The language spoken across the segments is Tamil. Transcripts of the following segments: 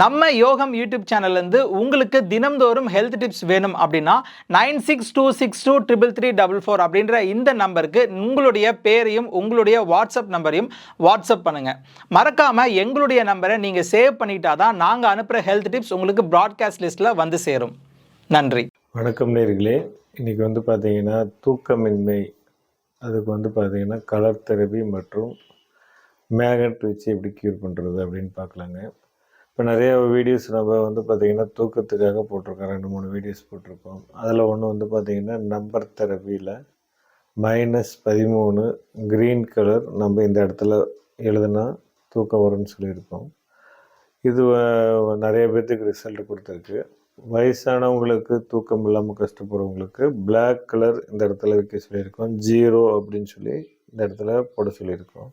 நம்ம யோகம் யூடியூப் சேனல்லேருந்து உங்களுக்கு தினம்தோறும் ஹெல்த் டிப்ஸ் வேணும் அப்படின்னா nine six two six two triple three double four அப்படின்ற இந்த நம்பருக்கு உங்களுடைய பேரையும் உங்களுடைய வாட்ஸ்அப் நம்பரையும் வாட்ஸ்அப் பண்ணுங்கள் மறக்காமல் எங்களுடைய நம்பரை நீங்கள் சேவ் பண்ணிட்டா தான் நாங்கள் அனுப்புகிற ஹெல்த் டிப்ஸ் உங்களுக்கு ப்ராட்காஸ்ட் லிஸ்ட்டில் வந்து சேரும். நன்றி. வணக்கம் நேர்களே. இன்றைக்கி வந்து பார்த்தீங்கன்னா தூக்கமின்மை அதுக்கு வந்து பார்த்தீங்கன்னா கலர் தெரபி மற்றும் மேகட் வச்சு எப்படி க்யூர் பண்ணுறது அப்படின்னு பார்க்கலாங்க. இப்போ நிறைய வீடியோஸ் நம்ம வந்து பார்த்திங்கன்னா தூக்கத்துக்காக போட்டிருக்கோம். ரெண்டு மூணு வீடியோஸ் போட்டிருக்கோம். அதில் ஒன்று வந்து பார்த்திங்கன்னா நம்பர் தெரப்பியில் மைனஸ் பதிமூணு க்ரீன் கலர் நம்ம இந்த இடத்துல எழுதுனா தூக்கம் வரும்னு சொல்லியிருக்கோம் இது நிறைய பேர்த்துக்கு ரிசல்ட் கொடுத்துருக்கு. வயசானவங்களுக்கு தூக்கம் இல்லாமல் கஷ்டப்படுறவங்களுக்கு பிளாக் கலர் இந்த இடத்துல வைக்க சொல்லியிருக்கோம். ஜீரோ அப்படின்னு சொல்லி இந்த இடத்துல போட சொல்லியிருக்கோம்.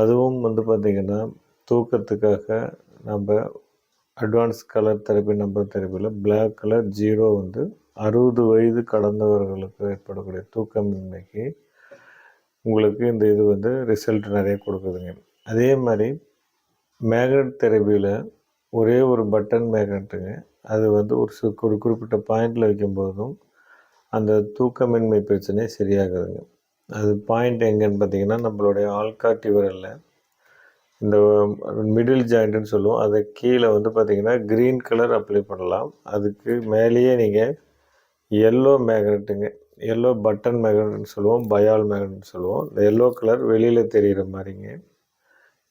அதுவும் வந்து பார்த்திங்கன்னா தூக்கத்துக்காக நம்ம அட்வான்ஸ் கலர் தெரப்பி நம்பர் தெரப்பியில் பிளாக் கலர் ஜீரோ வந்து அறுபது வயது கடந்தவர்களுக்கு ஏற்படக்கூடிய தூக்கமின்மைக்கு உங்களுக்கு இந்த இது வந்து ரிசல்ட் நிறைய கொடுக்குதுங்க. அதே மாதிரி மேக்னட் தெரப்பியில் ஒரே ஒரு பட்டன் மேக்னட்டுங்க அது வந்து ஒரு சு ஒரு குறிப்பிட்ட பாயிண்டில் வைக்கும்போதும் அந்த தூக்கமின்மை பிரச்சனை சரியாகுதுங்க. அது பாயிண்ட் எங்கேன்னு பார்த்தீங்கன்னா நம்மளுடைய ஆள்காட்டி விரலில் இந்த மிடில் ஜாயிண்ட்டுன்னு சொல்லுவோம். அதை கீழே வந்து பார்த்தீங்கன்னா க்ரீன் கலர் அப்ளை பண்ணலாம். அதுக்கு மேலேயே நீங்கள் எல்லோ மேக்னெட்டுங்க எல்லோ பட்டன் மேக்னெட்னு சொல்லுவோம் பயால் மேக்னெட்னு சொல்லுவோம். இந்த எல்லோ கலர் வெளியில் தெரிகிற மாதிரிங்க.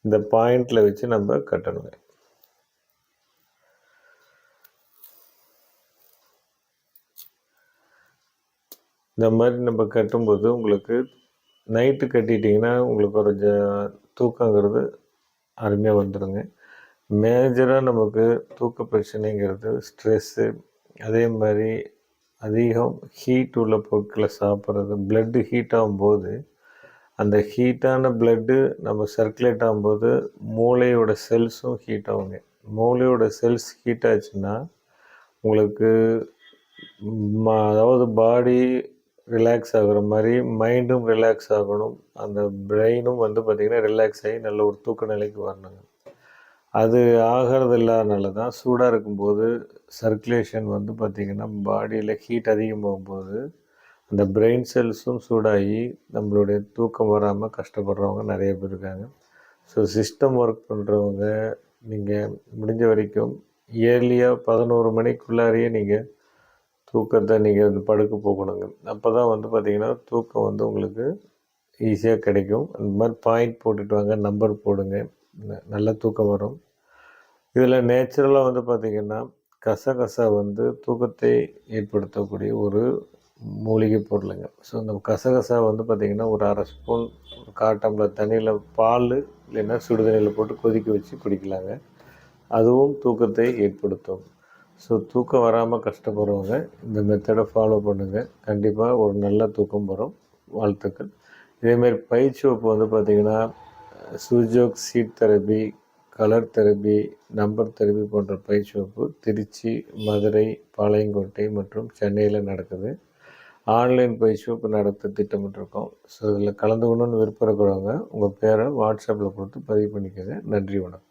இந்த பாயிண்டில் வச்சு நம்ம கட்டணுங்க. இந்த மாதிரி நம்ம கட்டும்போது உங்களுக்கு நைட்டு கட்டிட்டிங்கன்னா உங்களுக்கு ஒரு ஜ தூக்கங்கிறது அருமையாக வந்துடுங்க மேஜராக நமக்கு தூக்க பிரச்சனைங்கிறது ஸ்ட்ரெஸ்ஸு அதே மாதிரி அதிகம் ஹீட் உள்ள பொருட்களை சாப்பிட்றது பிளட்டு ஹீட் ஆகும்போது அந்த ஹீட்டான பிளட்டு நம்ம சர்க்குலேட் ஆகும்போது மூளையோட செல்ஸும் ஹீட் ஆகுங்க. மூளையோட செல்ஸ் ஹீட் ஆச்சுன்னா உங்களுக்கு அதாவது பாடி ரிலாக்ஸ் ஆகுற மாதிரி மைண்டும் ரிலாக்ஸ் ஆகணும். அந்த பிரெயினும் வந்து பார்த்திங்கன்னா ரிலாக்ஸ் ஆகி நல்ல ஒரு தூக்க நிலைக்கு வரணுங்க. அது ஆகிறது இல்லாதனால தான் சூடாக இருக்கும்போது சர்க்குலேஷன் வந்து பார்த்திங்கன்னா பாடியில் ஹீட் அதிகமாகும்போது அந்த பிரெயின் செல்ஸும் சூடாகி நம்மளுடைய தூக்கம் வராமல் கஷ்டப்படுறவங்க நிறைய பேர் இருக்காங்க. ஸோ சிஸ்டம் ஒர்க் பண்ணுறவங்க நீங்கள் முடிஞ்ச வரைக்கும் இயர்லியாக பதினோரு மணிக்குள்ளாரையே நீங்கள் தூக்கத்தை நீங்கள் வந்து படுக்க போகணுங்க. அப்போ தான் வந்து பார்த்திங்கன்னா தூக்கம் வந்து உங்களுக்கு ஈஸியாக கிடைக்கும். அந்த மாதிரி பாயிண்ட் போட்டுட்டு வாங்க நம்பர் போடுங்க. ந- நல்ல தூக்கம் வரும். இதில் நேச்சுரலாக வந்து பார்த்திங்கன்னா கசகசா வந்து தூக்கத்தை ஏற்படுத்தக்கூடிய ஒரு மூலிகை பொருளுங்க. ஸோ இந்த கசகசா வந்து பார்த்திங்கன்னா ஒரு அரை ஸ்பூன் ஒரு தண்ணியில் பால் இல்லைன்னா சுடுதண்ணியில் போட்டு கொதிக்க வச்சு குடிக்கலாங்க. அதுவும் தூக்கத்தை ஏற்படுத்தும். ஸோ தூக்கம் வராமல் கஷ்டப்படுறவங்க இந்த மெத்தடை ஃபாலோ பண்ணுங்கள் கண்டிப்பாக ஒரு நல்ல தூக்கம் வரும். வாழ்த்துக்கள். இதேமாரி பயிற்சி வகுப்பு வந்து பார்த்திங்கன்னா Sujok seed therapy colour therapy number therapy போன்ற பயிற்சி வகுப்பு திருச்சி மதுரை பாளையங்கோட்டை மற்றும் சென்னையில் நடக்குது. ஆன்லைன் பயிற்சி வகுப்பு நடத்த திட்டமிட்டிருக்கோம். ஸோ இதில் கலந்துக்கணும்னு விருப்பம் இருக்கிறவங்க உங்கள் பேரை வாட்ஸ்அப்பில் கொடுத்து பதிவு பண்ணிக்கோங்க. நன்றி வணக்கம்.